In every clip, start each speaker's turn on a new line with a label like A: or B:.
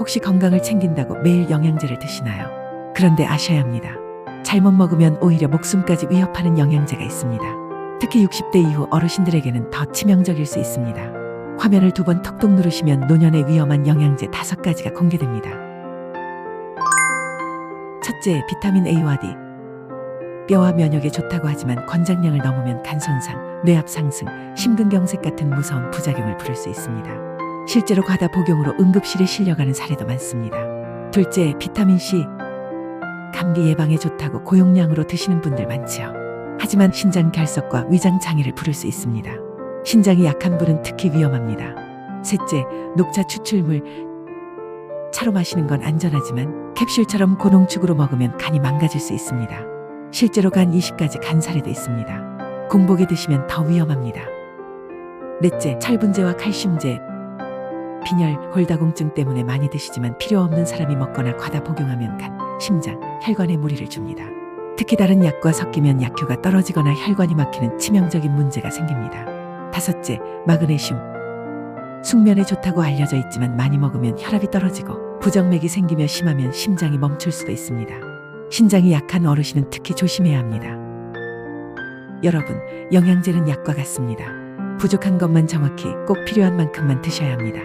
A: 혹시 건강을 챙긴다고 매일 영양제를 드시나요? 그런데 아셔야 합니다. 잘못 먹으면 오히려 목숨까지 위협하는 영양제가 있습니다. 특히 60대 이후 어르신들에게는 더 치명적일 수 있습니다. 화면을 두 번 톡톡 누르시면 노년에 위험한 영양제 다섯 가지가 공개됩니다. 첫째, 비타민 A와 D. 뼈와 면역에 좋다고 하지만 권장량을 넘으면 간 손상, 뇌압 상승, 심근경색 같은 무서운 부작용을 부를 수 있습니다. 실제로 과다 복용으로 응급실에 실려가는 사례도 많습니다. 둘째, 비타민 C. 감기 예방에 좋다고 고용량으로 드시는 분들 많지요. 하지만 신장 결석과 위장 장애를 부를 수 있습니다. 신장이 약한 분은 특히 위험합니다. 셋째, 녹차 추출물. 차로 마시는 건 안전하지만 캡슐처럼 고농축으로 먹으면 간이 망가질 수 있습니다. 실제로 간 이식까지 간 사례도 있습니다. 공복에 드시면 더 위험합니다. 넷째, 철분제와 칼슘제. 빈혈, 골다공증 때문에 많이 드시지만 필요 없는 사람이 먹거나 과다 복용하면 간, 심장, 혈관에 무리를 줍니다. 특히 다른 약과 섞이면 약효가 떨어지거나 혈관이 막히는 치명적인 문제가 생깁니다. 다섯째, 마그네슘. 숙면에 좋다고 알려져 있지만 많이 먹으면 혈압이 떨어지고 부정맥이 생기며 심하면 심장이 멈출 수도 있습니다. 신장이 약한 어르신은 특히 조심해야 합니다. 여러분, 영양제는 약과 같습니다. 부족한 것만 정확히 꼭 필요한 만큼만 드셔야 합니다.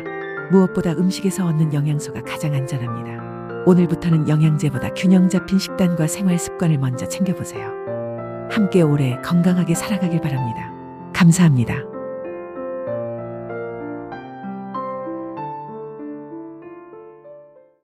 A: 무엇보다 음식에서 얻는 영양소가 가장 안전합니다. 오늘부터는 영양제보다 균형 잡힌 식단과 생활 습관을 먼저 챙겨보세요. 함께 오래 건강하게 살아가길 바랍니다. 감사합니다.